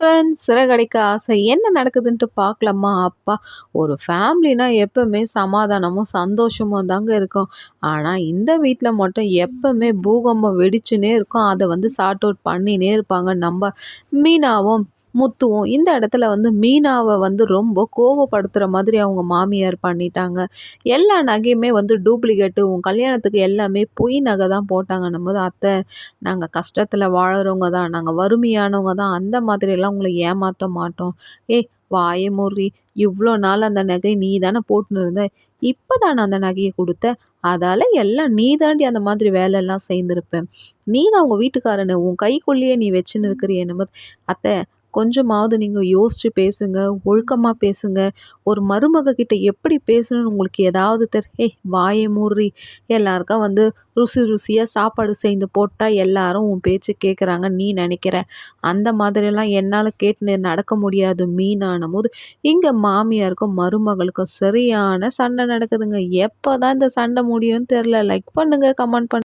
Friends சிறகடைக்க ஆசை என்ன நடக்குதுன்ட்டு பார்க்கலாமா? அப்பா ஒரு ஃபேமிலினா எப்பவுமே சமாதானமும் சந்தோஷமும் தாங்க இருக்கும். ஆனால் இந்த வீட்டில் மட்டும் எப்பவுமே பூகம்பம் வெடிச்சுனே இருக்கும். அதை வந்து சார்ட் அவுட் பண்ணினே இருப்பாங்க. நம்ம மீனாவும் முத்துவும் இந்த இடத்துல வந்து மீனாவை வந்து ரொம்ப கோவப்படுத்துகிற மாதிரி அவங்க மாமியார் பண்ணிட்டாங்க. எல்லா நகையுமே வந்து டூப்ளிகேட்டு உன் கல்யாணத்துக்கு எல்லாமே பொய் நகை தான் போட்டாங்க. நம்ம அத்தை நாங்கள் கஷ்டத்தில் வாழறவங்க தான் நாங்கள் வறுமையானவங்க தான். அந்த மாதிரியெல்லாம் உங்களை ஏமாற்ற மாட்டோம். ஏய் வாயமுறி இவ்வளோ நாள் அந்த நகை நீ தானே போட்டுன்னு இருந்த? இப்போ நான் அந்த நகையை கொடுத்த? அதால் எல்லாம் நீ தாண்டி அந்த மாதிரி வேலையெல்லாம் செய்திருப்பேன் நீ தான் உங்கள் வீட்டுக்காரனை உன் கைக்குள்ளேயே நீ வச்சுன்னு இருக்கிறிய நம்ம அத்தை. கொஞ்சமாவது நீங்கள் யோசித்து பேசுங்க ஒழுக்கமாக பேசுங்க. ஒரு மருமக கிட்ட எப்படி பேசணும்னு உங்களுக்கு ஏதாவது தெரி ஏய் வாயை மூடுறி. எல்லாருக்கும் வந்து ருசி ருசியாக சாப்பாடு செய்து போட்டால் எல்லாரும் உன் பேச்சு கேட்குறாங்க நீ நினைக்கிற. அந்த மாதிரியெல்லாம் என்னால் கேட்டு நடக்க முடியாது மீனான போது. இங்கே மாமியாருக்கும் மருமகளுக்கும் சரியான சண்டை நடக்குதுங்க. எப்போ தான் இந்த சண்டை முடியும்னு தெரில லைக் பண்ணுங்கள் கமெண்ட் பண்ணு